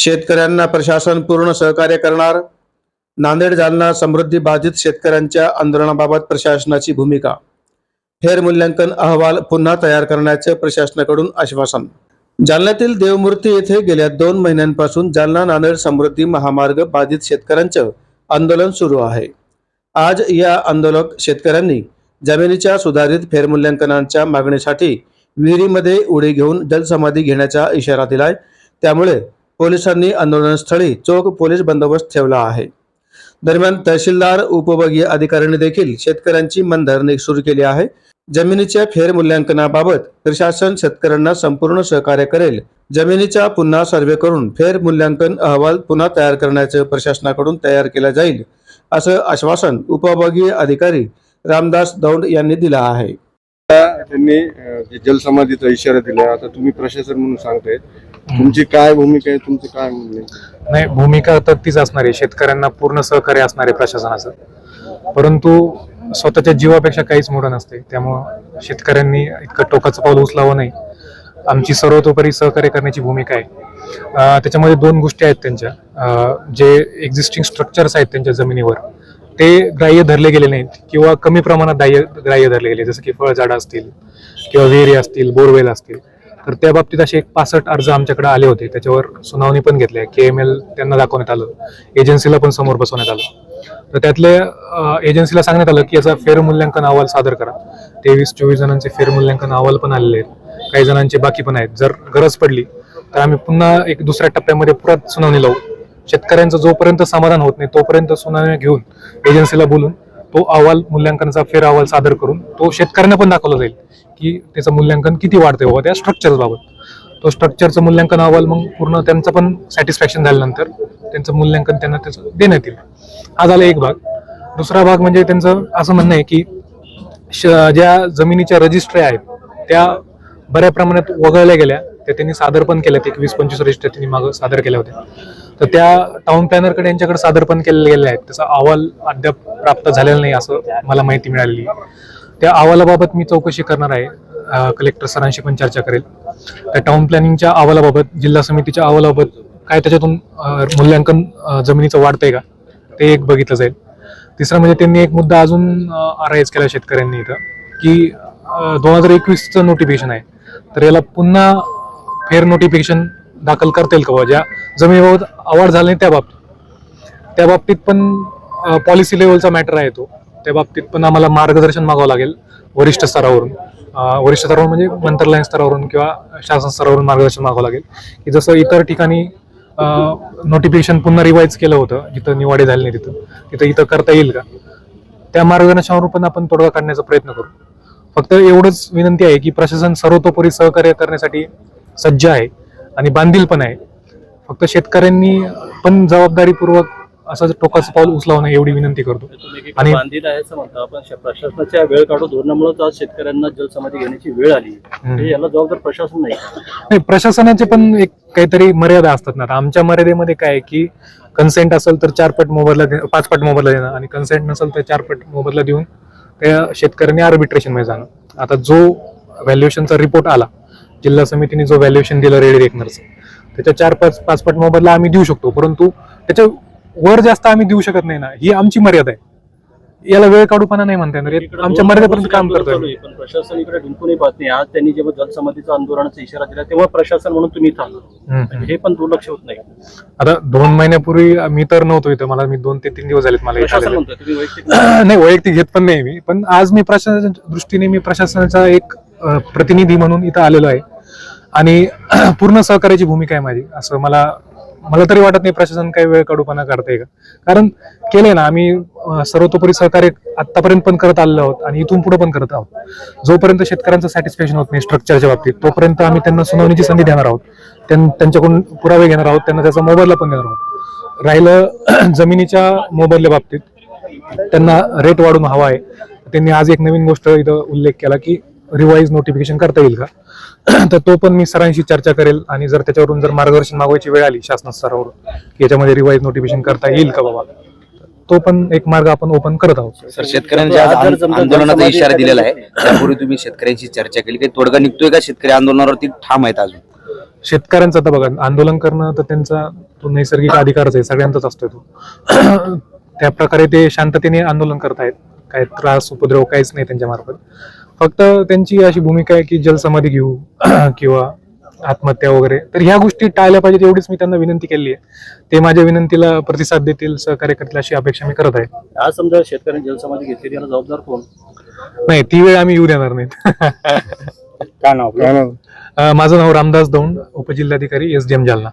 शेतकऱ्यांना प्रशासन पूर्ण सहकार्य करणार. नांदेड जालना समृद्धी बाधित शेतकऱ्यांच्या आंदोलनाबाबत प्रशासनाची भूमिका. फेर मूल्यांकन अहवाल पुन्हा तयार करण्याचे प्रशासनाकडून आश्वासन. जालन्यातील देवमूर्ती येथे गेल्या दोन महिन्यांपासून जालना नांदेड समृद्धी महामार्ग बाधित शेतकऱ्यांचं आंदोलन सुरू आहे. आज या आंदोलक शेतकऱ्यांनी जमिनीच्या सुधारित फेरमूल्यांकनाच्या मागणीसाठी विहिरीमध्ये उडी घेऊन जलसमाधी घेण्याचा इशारा दिलाय. त्यामुळे पोलिसांनी आंदोलनस्थळी चोख पोलीस बंदोबस्त ठेवला आहे. दरम्यान तहसीलदार उपभोगीय अधिकाऱ्यांनी देखील शेतकऱ्यांची मनधरणी सुरू केली आहे. जमिनीच्या फेरमूल्यांकनाबाबत प्रशासन शेतकऱ्यांना संपूर्ण सहकार्य करेल. जमिनीचा पुन्हा सर्वे करून फेरमूल्यांकन अहवाल पुन्हा तयार करण्याचं प्रशासनाकडून तयार केला जाईल असं आश्वासन उपभोगीय अधिकारी रामदास दौंड यांनी दिलं आहे. त्यांनी जे जलसमाधीचा इशारा दिला आता तुम्ही प्रशासन म्हणून सांगताय. तुमची काय भूमिका आहे तुमचं काय म्हणणे नाही भूमिका तर तीच असणार आहे. शेतकऱ्यांना पूर्ण सहकार्य असणार आहे प्रशासनाचं. परंतु स्वतःच्या जीवापेक्षा काहीच मोठं नसते. त्यामुळं शेतकऱ्यांनी इतकं टोकाचं पाऊल उचलावं नाही. आमची सर्वतोपरी सहकार्य करण्याची भूमिका आहे. त्याच्यामध्ये दोन गोष्टी आहेत त्यांच्या. जे एक्झिस्टिंग स्ट्रक्चर्स आहेत त्यांच्या जमिनीवर. ते ग्राह्य धरले गेले नाहीत किंवा कमी प्रमाणात ग्राह्य ग्राह्य धरले गेले जसं की फळझाडं असतील किंवा विहिरी असतील बोरवेल असतील. तर त्या बाबतीत असे एक पासष्ट अर्ज आमच्याकडे आले होते. त्याच्यावर सुनावणी पण घेतल्या के एम एल त्यांना दाखवण्यात आलं. एजन्सीला पण समोर बसवण्यात आलं. तर त्यातले एजन्सीला सांगण्यात आलं की याचा फेरमूल्यांकन अहवाल सादर करा. तेवीस चोवीस जणांचे फेरमूल्यांकन अहवाल पण आलेले आहेत. काही जणांचे बाकी पण आहेत. जर गरज पडली तर आम्ही पुन्हा एक दुसऱ्या टप्प्यामध्ये परत सुनावणी लावू. शेतकऱ्यांचं जोपर्यंत समाधान होत नाही तोपर्यंत सुनावण्या घेऊन एजन्सीला बोलून तो अहवाल मूल्यांकनाचा फेर अहवाल सादर करून तो शेतकऱ्यांना पण दाखवला जाईल की त्याचं मूल्यांकन किती वाढते बाबा त्या स्ट्रक्चर बाबत. तो स्ट्रक्चरचं मूल्यांकन अहवाल मग पूर्ण त्यांचं पण सॅटिस्फॅक्शन झाल्यानंतर त्यांचं मूल्यांकन त्यांना त्याचं देण्यात येईल. हा झाला एक भाग. दुसरा भाग म्हणजे त्यांचं असं म्हणणं आहे की श- ज्या जमिनीच्या रजिस्ट्री आहेत त्या बऱ्या प्रमाणात वगळल्या गेल्या त्या त्यांनी सादर पण केल्या एक वीस पंचवीस रजिस्टर त्यांनी मागं सादर केल्या होत्या. तर त्या टाउन प्लॅनरकडे यांच्याकडे सादर पण केलेले गेले आहेत. त्याचा अहवाल अद्याप प्राप्त झालेला नाही असं मला माहिती मिळालेली. आहे. त्या अहवालाबाबत मी चौकशी करणार आहे. कलेक्टर सरांशी पण चर्चा करेल. त्या टाउन प्लॅनिंगच्या अहवालाबाबत जिल्हा समितीच्या अहवालाबाबत काय त्याच्यातून मूल्यांकन जमिनीचं वाढतंय का? ते एक बघितलं जाईल. तिसरं म्हणजे त्यांनी एक मुद्दा अजून अराईज केला शेतकऱ्यांनी इथं की दोन हजार एकवीसचं नोटिफिकेशन आहे. तर याला पुन्हा फेअर नोटिफिकेशन दाखल करता येईल का ज्या जमिनीबाबत आवाड झाला नाही त्या बाबतीत. त्या बाबतीत पण पॉलिसी लेवलचा मॅटर आहे तो. त्या बाबतीत पण आम्हाला मार्गदर्शन मागावं लागेल वरिष्ठ स्तरावरून. वरिष्ठ स्तरावरून म्हणजे मंत्रालय स्तरावरून किंवा शासन स्तरावरून मार्गदर्शन मागावं लागेल. की जसं इतर ठिकाणी नोटिफिकेशन पुन्हा रिवाईज केलं होतं जिथं निवाडे झाले नाही तिथं तिथं इथं करता येईल का? त्या मार्गदर्शनावर पण आपण तोडगा काढण्याचा प्रयत्न करू. फक्त एवढंच विनंती आहे की प्रशासन सर्वतोपरी सहकार्य करण्यासाठी सज्ज आहे आणि बांधील पण आहे. फक्त शेतकऱ्यांनी पण जबाबदारीपूर्वक असं टोकाचं पाऊल उचलावं नाही एवढी विनंती करतो. तुम्ही आणि- बांधील आहे असं म्हणता पण श- प्रशासनाच्या वेळ काढून धोरणामुळे आज शेतकऱ्यांना जलसमाधी घेण्याची वेळ आली. म्हणजे याला जबाबदार प्रशासन नाही. नाही प्रशासनाचे पण एक काहीतरी मर्यादा असतात ना. आता आमच्या मर्यादेमध्ये काय आहे की कन्सेंट असेल तर चार पट मोबदला पाच पट मोबदला देणं आणि कन्सेंट नसेल तर चार पट मोबदला देऊन त्या शेतकऱ्यांनी आर्बिट्रेशनमध्ये जाणं. आता जो व्हॅल्युएशनचा रिपोर्ट आला जिल्हा समितीने जो व्हॅल्युएशन दिलं रेडी रेकनरचं त्याच्या चार पाच पाच पट मोबदला आम्ही देऊ शकतो परंतु त्याच्या वर जास्त आम्ही देऊ शकत नाही ना. ही आमची मर्यादा आहे. याला वेळ काढूपणा नाही म्हणता येणार. आमच्या मर्यादेपर्यंत काम करतोय पण प्रशासन इकडे ढुंकूनही पाहत नाही. आज त्यांनी जेव्हा जलसमाधीचा आंदोलनाचा इशारा दिला तेव्हा प्रशासन म्हणून तुम्ही. हे पण दुर्लक्ष होत नाही. आता दोन महिन्यापूर्वी मी तर नव्हतो इथं. मला मी दोन ते तीन दिवस झालेत मला नाही. वैयक्तिक घेत पण नाही मी. पण आज मी प्रशासनाच्या दृष्टीने मी प्रशासनाचा एक प्रतिनिधी म्हणून इथं आलेलो आहे. आणि पूर्ण सहकार्याची भूमिका आहे माझी. असं मला मला तरी वाटत नाही प्रशासन काही वेळ काढूपणा करते का. कारण केलंय ना आम्ही सर्वतोपरी सहकार्य आतापर्यंत पण करत आलेलो आहोत आणि इथून पुढे पण करत आहोत. जोपर्यंत शेतकऱ्यांचं सॅटिस्फॅक्शन होत नाही स्ट्रक्चरच्या बाबतीत तोपर्यंत आम्ही त्यांना सुनावणीची संधी देणार आहोत. त्यांच्याकडून पुरावे घेणार आहोत त्यांना त्याचा मोबदला पण देणार आहोत. राहिलं जमिनीच्या मोबदल्या बाबतीत त्यांना रेट वाढून हवा आहे. त्यांनी आज एक नवीन गोष्ट इथं उल्लेख केला की रिवाईज नोटिफिकेशन करता येईल का? तर तो पण मी सरांशी चर्चा करेल आणि जर त्याच्यावरून जर मार्गदर्शन मागवायची वेळ आली शासन स्तरावरून की याच्यामध्ये रिवाईज नोटिफिकेशन करता येईल का बाबा? तो पण एक मार्ग आपण ओपन करत आहोत. सर शेतकऱ्यांच्या आंदोलनाचा इशारा दिलेला आहे त्यापूर्वी तुम्ही शेतकऱ्यांशी चर्चा केली काही तोडगा निघतोय का शेतकरी आंदोलनावरती? ठाम आहेत अजून. शेतकऱ्यांचं आता बघा आंदोलन करणं तर त्यांचा तो नैसर्गिक अधिकारच आहे सगळ्यांचाच असतो तो. त्या प्रकारे ते शांततेने आंदोलन करतायत. काय त्रास उपद्रव काहीच नाही त्यांच्या मार्फत फक्त त्यांची अशी भूमिका आहे की जलसमाधी घेऊ किंवा आत्महत्या वगैरे. तर ह्या गोष्टी टाळल्या पाहिजेत एवढीच मी त्यांना विनंती केली आहे ते माझ्या विनंतीला प्रतिसाद देतील सहकार्य करतील अशी अपेक्षा मी करत आहे. आज समजा शेतकऱ्यांनी जलसमाधी घेतली याला जबाबदार कोण? नाही ती वेळ आम्ही येऊ देणार नाहीत. काय नाव माझं नाव रामदास दौंड उपजिल्हाधिकारी एस. डी. एम. जालना.